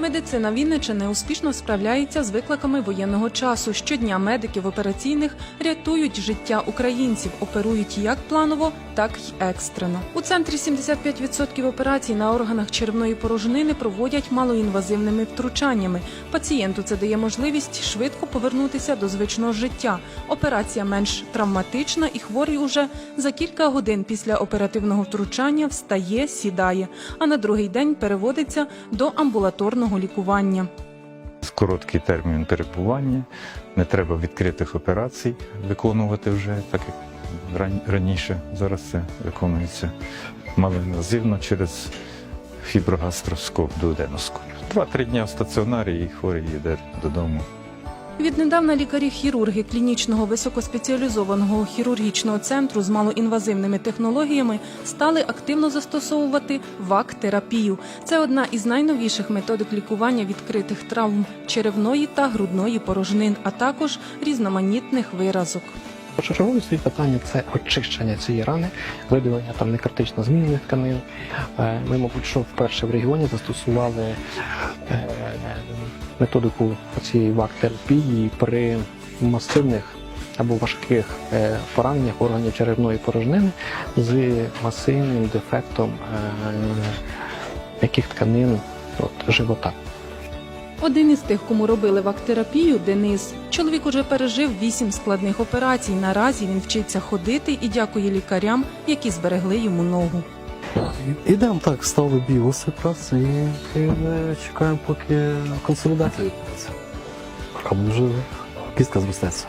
Медицина Вінничини успішно справляється з викликами воєнного часу. Щодня медики в операційних рятують життя українців, оперують як планово, так й екстрено. У центрі 75% операцій на органах черевної порожнини проводять малоінвазивними втручаннями. Пацієнту це дає можливість швидко повернутися до звичного життя. Операція менш травматична, і хворий уже за кілька годин після оперативного втручання встає, сідає, а на другий день переводиться до амбулаторного лікування. короткий термін перебування, не треба відкритих операцій виконувати вже, так як ран- раніше. Зараз це виконується малоінвазивно через фіброгастроскоп, дуоденоскоп. Два-три дні в стаціонарі і хворий йде додому. Віднедавна лікарі-хірурги клінічного високоспеціалізованого хірургічного центру з малоінвазивними технологіями стали активно застосовувати ВАК-терапію. Це одна із найновіших методик лікування відкритих травм черевної та грудної порожнин, а також різноманітних виразок. Першочергове стоїть питання це очищення цієї рани, видалення там некритично змінених тканин. Е, Ми, мабуть, що вперше в регіоні застосували е, методику цієї вак-терапії при масивних або важких е, пораненнях органів черевної порожнини з масивним дефектом е, яких тканин от, живота. Один із тих, кому робили вак-терапію, Денис. Чоловік уже пережив вісім складних операцій. Наразі він вчиться ходити і дякує лікарям, які зберегли йому ногу. Ідемо так, стали білоси якраз і, і чекаємо, поки консолідація відбудеться. А вже кістка зростеться.